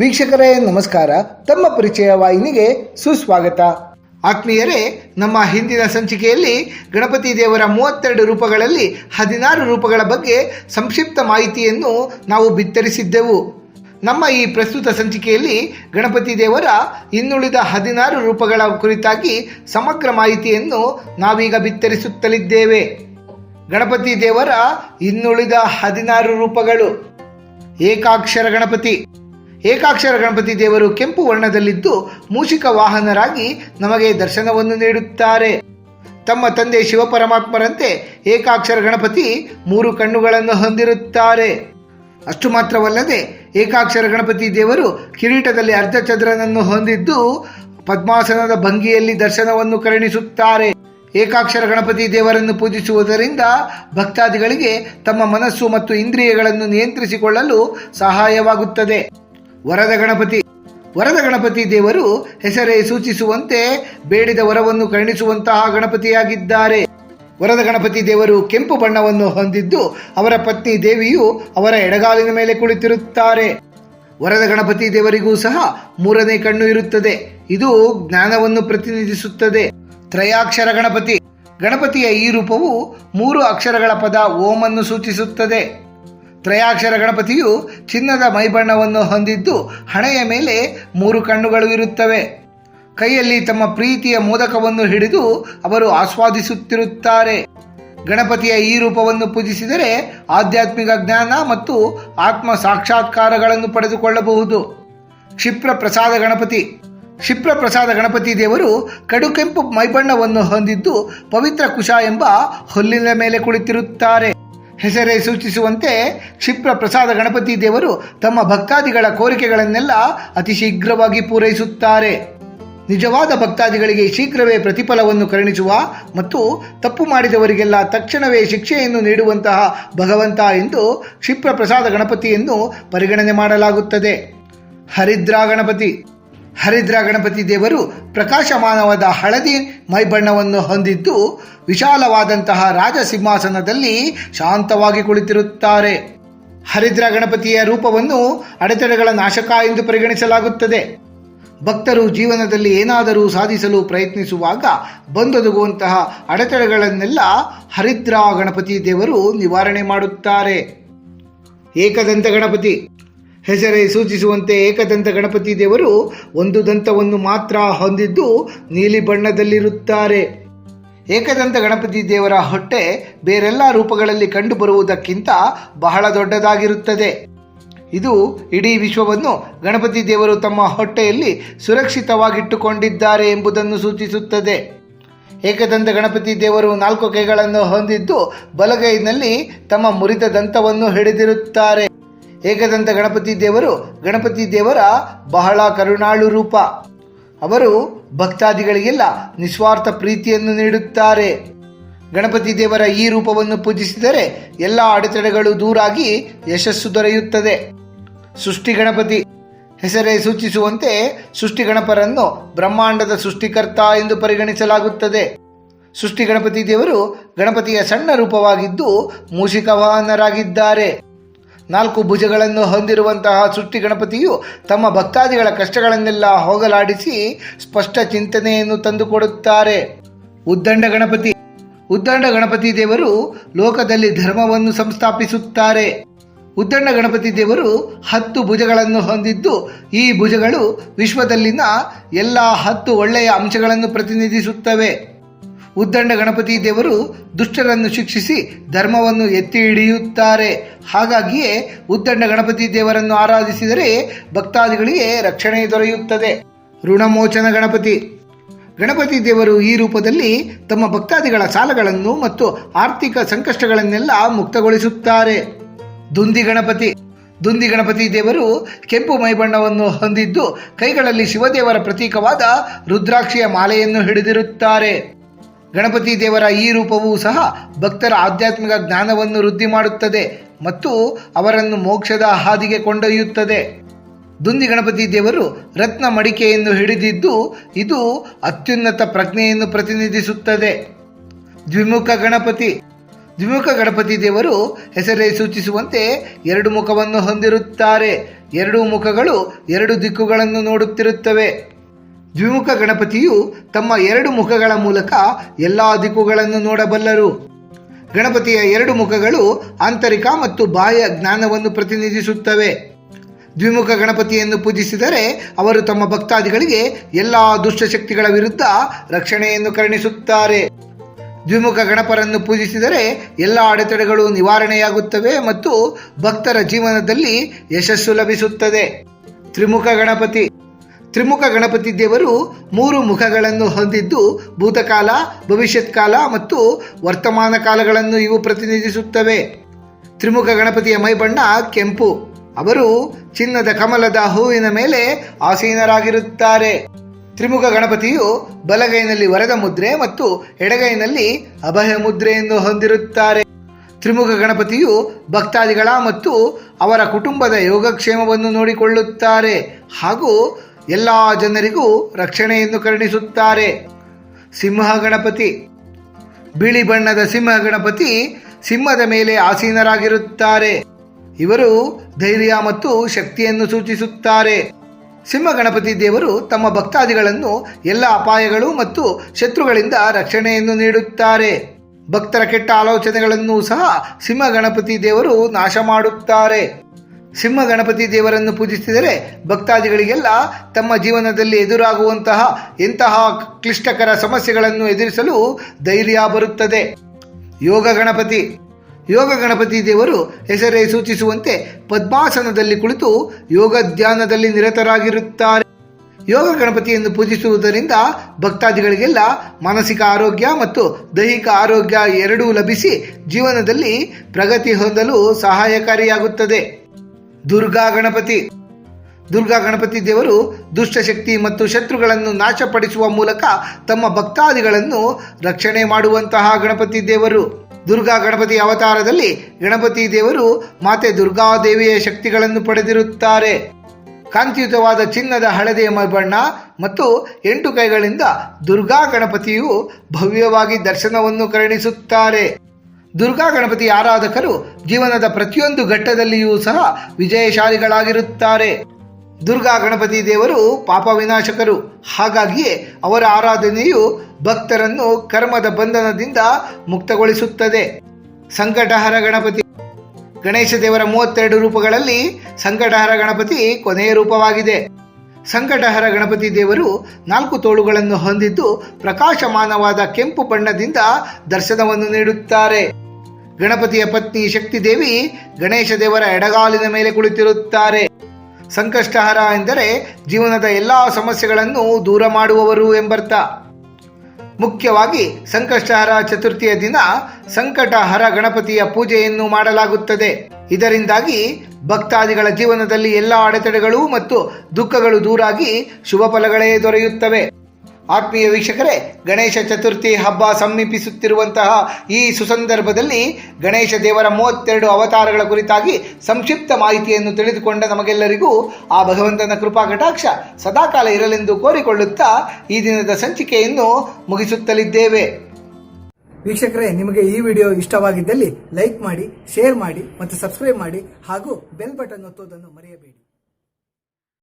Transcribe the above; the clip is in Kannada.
ವೀಕ್ಷಕರೇ, ನಮಸ್ಕಾರ. ತಮ್ಮ ಪರಿಚಯ ವಾಹಿನಿಗೆ ಸುಸ್ವಾಗತ. ಆತ್ಮೀಯರೇ, ನಮ್ಮ ಹಿಂದಿನ ಸಂಚಿಕೆಯಲ್ಲಿ ಗಣಪತಿ ದೇವರ ಮೂವತ್ತೆರಡು ರೂಪಗಳಲ್ಲಿ ಹದಿನಾರು ರೂಪಗಳ ಬಗ್ಗೆ ಸಂಕ್ಷಿಪ್ತ ಮಾಹಿತಿಯನ್ನು ನಾವು ಬಿತ್ತರಿಸಿದ್ದೆವು. ನಮ್ಮ ಈ ಪ್ರಸ್ತುತ ಸಂಚಿಕೆಯಲ್ಲಿ ಗಣಪತಿ ದೇವರ ಇನ್ನುಳಿದ ಹದಿನಾರು ರೂಪಗಳ ಕುರಿತಾಗಿ ಸಮಗ್ರ ಮಾಹಿತಿಯನ್ನು ನಾವೀಗ ಬಿತ್ತರಿಸುತ್ತಲಿದ್ದೇವೆ. ಗಣಪತಿ ದೇವರ ಇನ್ನುಳಿದ ಹದಿನಾರು ರೂಪಗಳು. ಏಕಾಕ್ಷರ ಗಣಪತಿ. ಏಕಾಕ್ಷರ ಗಣಪತಿ ದೇವರು ಕೆಂಪು ವರ್ಣದಲ್ಲಿದ್ದು ಮೂಷಿಕ ವಾಹನರಾಗಿ ನಮಗೆ ದರ್ಶನವನ್ನು ನೀಡುತ್ತಾರೆ. ತಮ್ಮ ತಂದೆ ಶಿವಪರಮಾತ್ಮರಂತೆ ಏಕಾಕ್ಷರ ಗಣಪತಿ ಮೂರು ಕಣ್ಣುಗಳನ್ನು ಹೊಂದಿರುತ್ತಾರೆ. ಅಷ್ಟು ಮಾತ್ರವಲ್ಲದೆ ಏಕಾಕ್ಷರ ಗಣಪತಿ ದೇವರು ಕಿರೀಟದಲ್ಲಿ ಅರ್ಧಚಂದ್ರನನ್ನು ಹೊಂದಿದ್ದು ಪದ್ಮಾಸನದ ಭಂಗಿಯಲ್ಲಿ ದರ್ಶನವನ್ನು ಕರುಣಿಸುತ್ತಾರೆ. ಏಕಾಕ್ಷರ ಗಣಪತಿ ದೇವರನ್ನು ಪೂಜಿಸುವುದರಿಂದ ಭಕ್ತಾದಿಗಳಿಗೆ ತಮ್ಮ ಮನಸ್ಸು ಮತ್ತು ಇಂದ್ರಿಯಗಳನ್ನು ನಿಯಂತ್ರಿಸಿಕೊಳ್ಳಲು ಸಹಾಯವಾಗುತ್ತದೆ. ವರದ ಗಣಪತಿ. ವರದ ಗಣಪತಿ ದೇವರು ಹೆಸರೇ ಸೂಚಿಸುವಂತೆ ಬೇಡಿದ ವರವನ್ನು ಕರುಣಿಸುವಂತಹ ಗಣಪತಿಯಾಗಿದ್ದಾರೆ. ವರದ ಗಣಪತಿ ದೇವರು ಕೆಂಪು ಬಣ್ಣವನ್ನು ಹೊಂದಿದ್ದು ಅವರ ಪತ್ನಿ ದೇವಿಯು ಅವರ ಎಡಗಾಲಿನ ಮೇಲೆ ಕುಳಿತಿರುತ್ತಾರೆ. ವರದ ಗಣಪತಿ ದೇವರಿಗೂ ಸಹ ಮೂರನೇ ಕಣ್ಣು ಇರುತ್ತದೆ. ಇದು ಜ್ಞಾನವನ್ನು ಪ್ರತಿನಿಧಿಸುತ್ತದೆ. ತ್ರಯಾಕ್ಷರ ಗಣಪತಿ. ಗಣಪತಿಯ ಈ ರೂಪವು ಮೂರು ಅಕ್ಷರಗಳ ಪದ ಓಂ ಅನ್ನು ಸೂಚಿಸುತ್ತದೆ. ತ್ರಯಾಕ್ಷರ ಗಣಪತಿಯು ಚಿನ್ನದ ಮೈಬಣ್ಣವನ್ನು ಹೊಂದಿದ್ದು ಹಣೆಯ ಮೇಲೆ ಮೂರು ಕಣ್ಣುಗಳು ಇರುತ್ತವೆ. ಕೈಯಲ್ಲಿ ತಮ್ಮ ಪ್ರೀತಿಯ ಮೋದಕವನ್ನು ಹಿಡಿದು ಅವರು ಆಸ್ವಾದಿಸುತ್ತಿರುತ್ತಾರೆ. ಗಣಪತಿಯ ಈ ರೂಪವನ್ನು ಪೂಜಿಸಿದರೆ ಆಧ್ಯಾತ್ಮಿಕ ಜ್ಞಾನ ಮತ್ತು ಆತ್ಮ ಸಾಕ್ಷಾತ್ಕಾರಗಳನ್ನು ಪಡೆದುಕೊಳ್ಳಬಹುದು. ಕ್ಷಿಪ್ರ ಪ್ರಸಾದ ಗಣಪತಿ. ಕ್ಷಿಪ್ರ ಪ್ರಸಾದ ಗಣಪತಿ ದೇವರು ಕಡುಕೆಂಪು ಮೈಬಣ್ಣವನ್ನು ಹೊಂದಿದ್ದು ಪವಿತ್ರ ಕುಶ ಎಂಬ ಹುಲ್ಲಿನ ಮೇಲೆ ಕುಳಿತಿರುತ್ತಾರೆ. ಹೆಸರೇ ಸೂಚಿಸುವಂತೆ ಕ್ಷಿಪ್ರ ಪ್ರಸಾದ ಗಣಪತಿ ದೇವರು ತಮ್ಮ ಭಕ್ತಾದಿಗಳ ಕೋರಿಕೆಗಳನ್ನೆಲ್ಲ ಅತಿ ಶೀಘ್ರವಾಗಿ ಪೂರೈಸುತ್ತಾರೆ. ನಿಜವಾದ ಭಕ್ತಾದಿಗಳಿಗೆ ಶೀಘ್ರವೇ ಪ್ರತಿಫಲವನ್ನು ಕರುಣಿಸುವ ಮತ್ತು ತಪ್ಪು ಮಾಡಿದವರಿಗೆಲ್ಲ ತಕ್ಷಣವೇ ಶಿಕ್ಷೆಯನ್ನು ನೀಡುವಂತಹ ಭಗವಂತ ಎಂದು ಕ್ಷಿಪ್ರ ಪ್ರಸಾದ ಗಣಪತಿಯನ್ನು ಪರಿಗಣನೆ ಮಾಡಲಾಗುತ್ತದೆ. ಹರಿದ್ರಾ ಗಣಪತಿ ಹರಿದ್ರಾ ಗಣಪತಿ ದೇವರು ಪ್ರಕಾಶಮಾನವಾದ ಹಳದಿ ಮೈಬಣ್ಣವನ್ನು ಹೊಂದಿದ್ದು ವಿಶಾಲವಾದಂತಹ ರಾಜ ಸಿಂಹಾಸನದಲ್ಲಿ ಶಾಂತವಾಗಿ ಕುಳಿತಿರುತ್ತಾರೆ. ಹರಿದ್ರ ಗಣಪತಿಯ ರೂಪವನ್ನು ಅಡೆತಡೆಗಳ ನಾಶಕ ಎಂದು ಪರಿಗಣಿಸಲಾಗುತ್ತದೆ. ಭಕ್ತರು ಜೀವನದಲ್ಲಿ ಏನಾದರೂ ಸಾಧಿಸಲು ಪ್ರಯತ್ನಿಸುವಾಗ ಬಂದೊದಗುವಂತಹ ಅಡೆತಡೆಗಳನ್ನೆಲ್ಲ ಹರಿದ್ರ ಗಣಪತಿ ದೇವರು ನಿವಾರಣೆ ಮಾಡುತ್ತಾರೆ. ಏಕದಂತ ಗಣಪತಿ ಹೆಸರೇ ಸೂಚಿಸುವಂತೆ ಏಕದಂತ ಗಣಪತಿ ದೇವರು ಒಂದು ದಂತವನ್ನು ಮಾತ್ರ ಹೊಂದಿದ್ದು ನೀಲಿ ಬಣ್ಣದಲ್ಲಿರುತ್ತಾರೆ. ಏಕದಂತ ಗಣಪತಿ ದೇವರ ಹೊಟ್ಟೆ ಬೇರೆಲ್ಲ ರೂಪಗಳಲ್ಲಿ ಕಂಡುಬರುವುದಕ್ಕಿಂತ ಬಹಳ ದೊಡ್ಡದಾಗಿರುತ್ತದೆ. ಇದು ಇಡೀ ವಿಶ್ವವನ್ನು ಗಣಪತಿ ದೇವರು ತಮ್ಮ ಹೊಟ್ಟೆಯಲ್ಲಿ ಸುರಕ್ಷಿತವಾಗಿಟ್ಟುಕೊಂಡಿದ್ದಾರೆ ಎಂಬುದನ್ನು ಸೂಚಿಸುತ್ತದೆ. ಏಕದಂತ ಗಣಪತಿ ದೇವರು ನಾಲ್ಕು ಕೈಗಳನ್ನು ಹೊಂದಿದ್ದು ಬಲಗೈನಲ್ಲಿ ತಮ್ಮ ಮುರಿದ ದಂತವನ್ನು ಹಿಡಿದಿರುತ್ತಾರೆ. ಏಕದಂತ ಗಣಪತಿ ದೇವರು, ಗಣಪತಿ ದೇವರ ಬಹಳ ಕರುಣಾಳು ರೂಪ. ಅವರು ಭಕ್ತಾದಿಗಳಿಗೆಲ್ಲ ನಿಸ್ವಾರ್ಥ ಪ್ರೀತಿಯನ್ನು ನೀಡುತ್ತಾರೆ. ಗಣಪತಿ ದೇವರ ಈ ರೂಪವನ್ನು ಪೂಜಿಸಿದರೆ ಎಲ್ಲ ಅಡೆತಡೆಗಳು ದೂರಾಗಿ ಯಶಸ್ಸು ದೊರೆಯುತ್ತದೆ. ಸೃಷ್ಟಿ ಗಣಪತಿ ಹೆಸರೇ ಸೂಚಿಸುವಂತೆ ಸೃಷ್ಟಿ ಗಣಪರನ್ನು ಬ್ರಹ್ಮಾಂಡದ ಸೃಷ್ಟಿಕರ್ತ ಎಂದು ಪರಿಗಣಿಸಲಾಗುತ್ತದೆ. ಸೃಷ್ಟಿ ಗಣಪತಿ ದೇವರು ಗಣಪತಿಯ ಸಣ್ಣ ರೂಪವಾಗಿದ್ದು ಮೂಷಿಕ ವಾಹನರಾಗಿದ್ದಾರೆ. ನಾಲ್ಕು ಭುಜಗಳನ್ನು ಹೊಂದಿರುವಂತಹ ಸೃಷ್ಟಿ ಗಣಪತಿಯು ತಮ್ಮ ಭಕ್ತಾದಿಗಳ ಕಷ್ಟಗಳನ್ನೆಲ್ಲ ಹೋಗಲಾಡಿಸಿ ಸ್ಪಷ್ಟ ಚಿಂತನೆಯನ್ನು ತಂದುಕೊಡುತ್ತಾರೆ. ಉದ್ದಂಡ ಗಣಪತಿ. ಉದ್ದಂಡ ಗಣಪತಿ ದೇವರು ಲೋಕದಲ್ಲಿ ಧರ್ಮವನ್ನು ಸಂಸ್ಥಾಪಿಸುತ್ತಾರೆ. ಉದ್ದಂಡ ಗಣಪತಿ ದೇವರು ಹತ್ತು ಭುಜಗಳನ್ನು ಹೊಂದಿದ್ದು ಈ ಭುಜಗಳು ವಿಶ್ವದಲ್ಲಿನ ಎಲ್ಲ ಹತ್ತು ಒಳ್ಳೆಯ ಅಂಶಗಳನ್ನು ಪ್ರತಿನಿಧಿಸುತ್ತವೆ. ಉದ್ದಂಡ ಗಣಪತಿ ದೇವರು ದುಷ್ಟರನ್ನು ಶಿಕ್ಷಿಸಿ ಧರ್ಮವನ್ನು ಎತ್ತಿ ಹಿಡಿಯುತ್ತಾರೆ. ಹಾಗಾಗಿಯೇ ಉದ್ದಂಡ ಗಣಪತಿ ದೇವರನ್ನು ಆರಾಧಿಸಿದರೆ ಭಕ್ತಾದಿಗಳಿಗೆ ರಕ್ಷಣೆ ದೊರೆಯುತ್ತದೆ. ಋಣಮೋಚನ ಗಣಪತಿ. ಗಣಪತಿ ದೇವರು ಈ ರೂಪದಲ್ಲಿ ತಮ್ಮ ಭಕ್ತಾದಿಗಳ ಸಾಲಗಳನ್ನು ಮತ್ತು ಆರ್ಥಿಕ ಸಂಕಷ್ಟಗಳನ್ನೆಲ್ಲ ಮುಕ್ತಗೊಳಿಸುತ್ತಾರೆ. ದುಂದಿ ಗಣಪತಿ. ದುಂದಿ ಗಣಪತಿ ದೇವರು ಕೆಂಪು ಮೈಬಣ್ಣವನ್ನು ಹೊಂದಿದ್ದು ಕೈಗಳಲ್ಲಿ ಶಿವದೇವರ ಪ್ರತೀಕವಾದ ರುದ್ರಾಕ್ಷಿಯ ಮಾಲೆಯನ್ನು ಹಿಡಿದಿರುತ್ತಾರೆ. ಗಣಪತಿ ದೇವರ ಈ ರೂಪವೂ ಸಹ ಭಕ್ತರ ಆಧ್ಯಾತ್ಮಿಕ ಜ್ಞಾನವನ್ನು ವೃದ್ಧಿ ಮಾಡುತ್ತದೆ ಮತ್ತು ಅವರನ್ನು ಮೋಕ್ಷದ ಹಾದಿಗೆ ಕೊಂಡೊಯ್ಯುತ್ತದೆ. ದುಂದಿ ಗಣಪತಿ ದೇವರು ರತ್ನ ಮಡಿಕೆಯನ್ನು ಹಿಡಿದಿದ್ದು ಇದು ಅತ್ಯುನ್ನತ ಪ್ರಜ್ಞೆಯನ್ನು ಪ್ರತಿನಿಧಿಸುತ್ತದೆ. ದ್ವಿಮುಖ ಗಣಪತಿ. ದ್ವಿಮುಖ ಗಣಪತಿ ದೇವರು ಹೆಸರೇ ಸೂಚಿಸುವಂತೆ ಎರಡು ಮುಖವನ್ನು ಹೊಂದಿರುತ್ತಾರೆ. ಎರಡೂ ಮುಖಗಳು ಎರಡು ದಿಕ್ಕುಗಳನ್ನು ನೋಡುತ್ತಿರುತ್ತವೆ. ದ್ವಿಮುಖ ಗಣಪತಿಯು ತಮ್ಮ ಎರಡು ಮುಖಗಳ ಮೂಲಕ ಎಲ್ಲ ದಿಕ್ಕುಗಳನ್ನು ನೋಡಬಲ್ಲರು. ಗಣಪತಿಯ ಎರಡು ಮುಖಗಳು ಆಂತರಿಕ ಮತ್ತು ಬಾಹ್ಯ ಜ್ಞಾನವನ್ನು ಪ್ರತಿನಿಧಿಸುತ್ತವೆ. ದ್ವಿಮುಖ ಗಣಪತಿಯನ್ನು ಪೂಜಿಸಿದರೆ ಅವರು ತಮ್ಮ ಭಕ್ತಾದಿಗಳಿಗೆ ಎಲ್ಲ ದುಷ್ಟಶಕ್ತಿಗಳ ವಿರುದ್ಧ ರಕ್ಷಣೆಯನ್ನು ಕರುಣಿಸುತ್ತಾರೆ. ದ್ವಿಮುಖ ಗಣಪರನ್ನು ಪೂಜಿಸಿದರೆ ಎಲ್ಲ ಅಡೆತಡೆಗಳು ನಿವಾರಣೆಯಾಗುತ್ತವೆ ಮತ್ತು ಭಕ್ತರ ಜೀವನದಲ್ಲಿ ಯಶಸ್ಸು ಲಭಿಸುತ್ತದೆ. ತ್ರಿಮುಖ ಗಣಪತಿ ತ್ರಿಮುಖ ಗಣಪತಿ ದೇವರು ಮೂರು ಮುಖಗಳನ್ನು ಹೊಂದಿದ್ದು ಭೂತಕಾಲ ಭವಿಷ್ಯತ್ ಕಾಲ ಮತ್ತು ವರ್ತಮಾನ ಕಾಲಗಳನ್ನು ಇವು ಪ್ರತಿನಿಧಿಸುತ್ತವೆ. ತ್ರಿಮುಖ ಗಣಪತಿಯ ಮೈಬಣ್ಣ ಕೆಂಪು. ಅವರು ಚಿನ್ನದ ಕಮಲದ ಹೂವಿನ ಮೇಲೆ ಆಸೀನರಾಗಿರುತ್ತಾರೆ. ತ್ರಿಮುಖ ಗಣಪತಿಯು ಬಲಗೈನಲ್ಲಿ ವರದ ಮುದ್ರೆ ಮತ್ತು ಎಡಗೈನಲ್ಲಿ ಅಭಯ ಮುದ್ರೆಯನ್ನು ಹೊಂದಿರುತ್ತಾರೆ. ತ್ರಿಮುಖ ಗಣಪತಿಯು ಭಕ್ತಾದಿಗಳ ಮತ್ತು ಅವರ ಕುಟುಂಬದ ಯೋಗಕ್ಷೇಮವನ್ನು ನೋಡಿಕೊಳ್ಳುತ್ತಾರೆ ಹಾಗೂ ಎಲ್ಲ ಜನರಿಗೂ ರಕ್ಷಣೆಯನ್ನು ಕರುಣಿಸುತ್ತಾರೆ. ಸಿಂಹ ಗಣಪತಿ. ಬಿಳಿ ಬಣ್ಣದ ಸಿಂಹ ಗಣಪತಿ ಸಿಂಹದ ಮೇಲೆ ಆಸೀನರಾಗಿರುತ್ತಾರೆ. ಇವರು ಧೈರ್ಯ ಮತ್ತು ಶಕ್ತಿಯನ್ನು ಸೂಚಿಸುತ್ತಾರೆ. ಸಿಂಹ ಗಣಪತಿ ದೇವರು ತಮ್ಮ ಭಕ್ತಾದಿಗಳನ್ನು ಎಲ್ಲ ಅಪಾಯಗಳು ಮತ್ತು ಶತ್ರುಗಳಿಂದ ರಕ್ಷಣೆಯನ್ನು ನೀಡುತ್ತಾರೆ. ಭಕ್ತರ ಕೆಟ್ಟ ಆಲೋಚನೆಗಳನ್ನು ಸಹ ಸಿಂಹ ಗಣಪತಿ ದೇವರು ನಾಶ ಮಾಡುತ್ತಾರೆ. ಸಿಂಹ ಗಣಪತಿ ದೇವರನ್ನು ಪೂಜಿಸಿದರೆ ಭಕ್ತಾದಿಗಳಿಗೆಲ್ಲ ತಮ್ಮ ಜೀವನದಲ್ಲಿ ಎದುರಾಗುವಂತಹ ಇಂತಹ ಕ್ಲಿಷ್ಟಕರ ಸಮಸ್ಯೆಗಳನ್ನು ಎದುರಿಸಲು ಧೈರ್ಯ ಬರುತ್ತದೆ. ಯೋಗ ಗಣಪತಿ. ಯೋಗ ಗಣಪತಿ ದೇವರು ಹೆಸರೇ ಸೂಚಿಸುವಂತೆ ಪದ್ಮಾಸನದಲ್ಲಿ ಕುಳಿತು ಯೋಗ ಧ್ಯಾನದಲ್ಲಿ ನಿರತರಾಗಿರುತ್ತಾರೆ. ಯೋಗ ಗಣಪತಿಯನ್ನು ಪೂಜಿಸುವುದರಿಂದ ಭಕ್ತಾದಿಗಳಿಗೆಲ್ಲ ಮಾನಸಿಕ ಆರೋಗ್ಯ ಮತ್ತು ದೈಹಿಕ ಆರೋಗ್ಯ ಎರಡೂ ಲಭಿಸಿ ಜೀವನದಲ್ಲಿ ಪ್ರಗತಿ ಹೊಂದಲು ಸಹಾಯಕಾರಿಯಾಗುತ್ತದೆ. ದುರ್ಗಾ ಗಣಪತಿ. ದುರ್ಗಾ ಗಣಪತಿ ದೇವರು ದುಷ್ಟಶಕ್ತಿ ಮತ್ತು ಶತ್ರುಗಳನ್ನು ನಾಶಪಡಿಸುವ ಮೂಲಕ ತಮ್ಮ ಭಕ್ತಾದಿಗಳನ್ನು ರಕ್ಷಣೆ ಮಾಡುವಂತಹ ಗಣಪತಿ ದೇವರು. ದುರ್ಗಾ ಗಣಪತಿ ಅವತಾರದಲ್ಲಿ ಗಣಪತಿ ದೇವರು ಮಾತೆ ದುರ್ಗಾದೇವಿಯ ಶಕ್ತಿಗಳನ್ನು ಪಡೆದಿರುತ್ತಾರೆ. ಕಾಂತಿಯುತವಾದ ಚಿನ್ನದ ಹಳದಿಯ ಬಣ್ಣ ಮತ್ತು ಎಂಟು ಕೈಗಳಿಂದ ದುರ್ಗಾ ಗಣಪತಿಯು ಭವ್ಯವಾಗಿ ದರ್ಶನವನ್ನು ಕರುಣಿಸುತ್ತಾರೆ. ದುರ್ಗಾ ಗಣಪತಿ ಆರಾಧಕರು ಜೀವನದ ಪ್ರತಿಯೊಂದು ಘಟ್ಟದಲ್ಲಿಯೂ ಸಹ ವಿಜಯಶಾಲಿಗಳಾಗಿರುತ್ತಾರೆ. ದುರ್ಗಾ ಗಣಪತಿ ದೇವರು ಪಾಪ ವಿನಾಶಕರು. ಹಾಗಾಗಿಯೇ ಅವರ ಆರಾಧನೆಯು ಭಕ್ತರನ್ನು ಕರ್ಮದ ಬಂಧನದಿಂದ ಮುಕ್ತಗೊಳಿಸುತ್ತದೆ. ಸಂಕಟಹರ ಗಣಪತಿ ಗಣೇಶ ದೇವರ ಮೂವತ್ತೆರಡು ರೂಪಗಳಲ್ಲಿ ಸಂಕಟಹರ ಗಣಪತಿ ಕೊನೆಯ ರೂಪವಾಗಿದೆ. ಸಂಕಟಹರ ಗಣಪತಿ ದೇವರು ನಾಲ್ಕು ತೋಳುಗಳನ್ನು ಹೊಂದಿದ್ದು ಪ್ರಕಾಶಮಾನವಾದ ಕೆಂಪು ಬಣ್ಣದಿಂದ ದರ್ಶನವನ್ನು ನೀಡುತ್ತಾರೆ. ಗಣಪತಿಯ ಪತ್ನಿ ಶಕ್ತಿ ದೇವಿ ಗಣೇಶ ದೇವರ ಎಡಗಾಲಿನ ಮೇಲೆ ಕುಳಿತಿರುತ್ತಾರೆ. ಸಂಕಷ್ಟಹರ ಎಂದರೆ ಜೀವನದ ಎಲ್ಲ ಸಮಸ್ಯೆಗಳನ್ನು ದೂರ ಮಾಡುವವರು ಎಂಬರ್ಥ. ಮುಖ್ಯವಾಗಿ ಸಂಕಷ್ಟಹರ ಚತುರ್ಥಿಯ ದಿನ ಸಂಕಟಹರ ಗಣಪತಿಯ ಪೂಜೆಯನ್ನು ಮಾಡಲಾಗುತ್ತದೆ. ಇದರಿಂದಾಗಿ ಭಕ್ತಾದಿಗಳ ಜೀವನದಲ್ಲಿ ಎಲ್ಲ ಅಡೆತಡೆಗಳು ಮತ್ತು ದುಃಖಗಳು ದೂರಾಗಿ ಶುಭ ಫಲಗಳೇ ದೊರೆಯುತ್ತವೆ. ಆತ್ಮೀಯ ವೀಕ್ಷಕರೇ, ಗಣೇಶ ಚತುರ್ಥಿ ಹಬ್ಬ ಸಮೀಪಿಸುತ್ತಿರುವಂತಹ ಈ ಸುಸಂದರ್ಭದಲ್ಲಿ ಗಣೇಶ ದೇವರ ಮೂವತ್ತೆರಡು ಅವತಾರಗಳ ಕುರಿತಾಗಿ ಸಂಕ್ಷಿಪ್ತ ಮಾಹಿತಿಯನ್ನು ತಿಳಿದುಕೊಂಡ ನಮಗೆಲ್ಲರಿಗೂ ಆ ಭಗವಂತನ ಕೃಪಾ ಕಟಾಕ್ಷ ಸದಾಕಾಲ ಇರಲೆಂದು ಕೋರಿಕೊಳ್ಳುತ್ತಾ ಈ ದಿನದ ಸಂಚಿಕೆಯನ್ನು ಮುಗಿಸುತ್ತಲಿದ್ದೇವೆ. ವೀಕ್ಷಕರೇ, ನಿಮಗೆ ಈ ವಿಡಿಯೋ ಇಷ್ಟವಾಗಿದ್ದಲ್ಲಿ ಲೈಕ್ ಮಾಡಿ, ಶೇರ್ ಮಾಡಿ ಮತ್ತು ಸಬ್ಸ್ಕ್ರೈಬ್ ಮಾಡಿ ಹಾಗೂ ಬೆಲ್ ಬಟನ್ ಒತ್ತುವುದನ್ನು ಮರೆಯಬೇಡಿ.